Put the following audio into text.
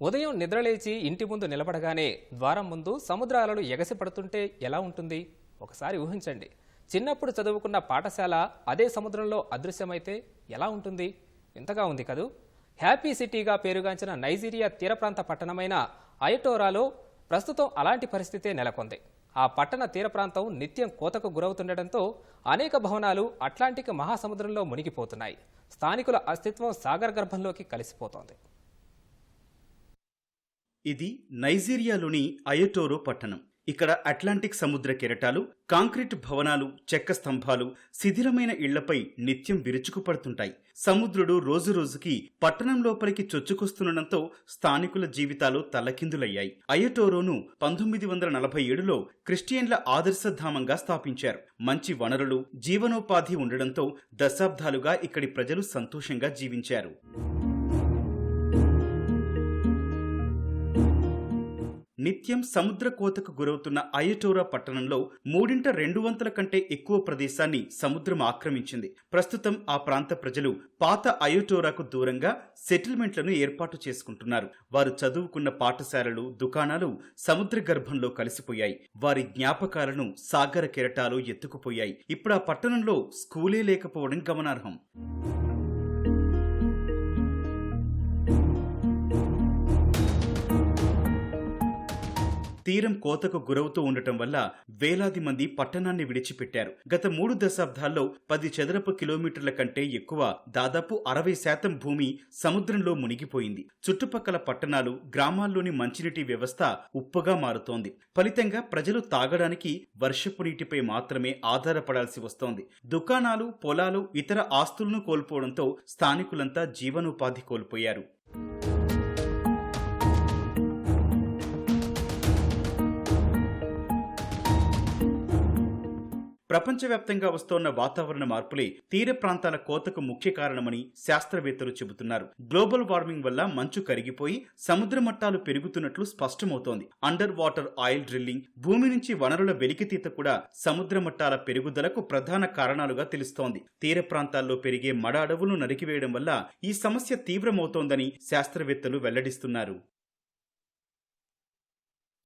ఉదయం నిద్రలేచి ఇంటి ముందు నిలబడగానే ద్వారం ముందు సముద్ర అలలు ఎగసిపడుతుంటే ఎలా ఉంటుంది? ఒకసారి ఊహించండి. చిన్నప్పుడు చదువుకున్న పాఠశాల అదే సముద్రంలో అదృశ్యమైతే ఎలా ఉంటుంది? ఇంతగా ఉంది కదూ? హ్యాపీ సిటీగా పేరుగాంచిన నైజీరియా తీర ప్రాంత పట్టణమైన అయటోరాలో ప్రస్తుతం అలాంటి పరిస్థితే నెలకొంది. ఆ పట్టణ తీర ప్రాంతం నిత్యం కోతకు గురవుతుండటంతో అనేక భవనాలు అట్లాంటిక్ మహాసముద్రంలో మునిగిపోతున్నాయి. స్థానికుల అస్తిత్వం సాగర్ గర్భంలోకి కలిసిపోతోంది. ఇది నైజీరియాలోని అయటోరో పట్టణం. ఇక్కడ అట్లాంటిక్ సముద్ర కెరటాలు కాంక్రీట్ భవనాలు చెక్క స్తంభాలు శిథిలమైన ఇళ్ళపై నిత్యం విరుచుకుపడుతుంటాయి. సముద్రుడు రోజురోజుకి పట్టణం లోపలికి చొచ్చుకొస్తుండటంతో స్థానికుల జీవితాలు తల్లకిందులయ్యాయి అయటోరోను పంతొమ్మిది వందల నలభై ఏడులో క్రిస్టియన్ల ఆదర్శధామంగా స్థాపించారు. మంచి వనరులు జీవనోపాధి ఉండడంతో దశాబ్దాలుగా ఇక్కడి ప్రజలు సంతోషంగా జీవించారు. నిత్యం సముద్ర కోతకు గురవుతున్న అయటోరా పట్టణంలో మూడింట రెండు వంతుల కంటే ఎక్కువ ప్రదేశాన్ని సముద్రం ఆక్రమించింది. ప్రస్తుతం ఆ ప్రాంత ప్రజలు పాత అయోటోరాకు దూరంగా సెటిల్మెంట్లను ఏర్పాటు చేసుకుంటున్నారు. వారు చదువుకున్న పాఠశాలలు దుకాణాలు సముద్ర గర్భంలో కలిసిపోయాయి. వారి జ్ఞాపకాలను సాగర కెరటాలు ఎత్తుకుపోయాయి. ఇప్పుడు ఆ పట్టణంలో స్కూలే లేకపోవడం గమనార్హం. తీరం కోతకు గురవుతూ ఉండటం వల్ల వేలాది మంది పట్టణాన్ని విడిచిపెట్టారు. గత మూడు దశాబ్దాల్లో పది చదరపు కిలోమీటర్ల కంటే ఎక్కువ దాదాపు అరవై శాతం భూమి సముద్రంలో మునిగిపోయింది. చుట్టుపక్కల పట్టణాలు గ్రామాల్లోని మంచినీటి వ్యవస్థ ఉప్పుగా మారుతోంది. ఫలితంగా ప్రజలు తాగడానికి వర్షపు నీటిపై మాత్రమే ఆధారపడాల్సి వస్తోంది. దుకాణాలు పొలాలు ఇతర ఆస్తులను కోల్పోవడంతో స్థానికులంతా జీవనోపాధి కోల్పోయారు. ప్రపంచవ్యాప్తంగా వస్తోన్న వాతావరణ మార్పులే తీర ప్రాంతాల కోతకు ముఖ్య కారణమని శాస్త్రవేత్తలు చెబుతున్నారు. గ్లోబల్ వార్మింగ్ వల్ల మంచు కరిగిపోయి సముద్ర మట్టాలు పెరుగుతున్నట్లు స్పష్టమవుతోంది. అండర్ వాటర్ ఆయిల్ డ్రిల్లింగ్ భూమి నుంచి వనరుల వెలికితీత కూడా సముద్ర మట్టాల పెరుగుదలకు ప్రధాన కారణాలుగా తెలుస్తోంది. తీర ప్రాంతాల్లో పెరిగే మడ అడవులు నరికివేయడం వల్ల ఈ సమస్య తీవ్రమవుతోందని శాస్త్రవేత్తలు వెల్లడిస్తున్నారు.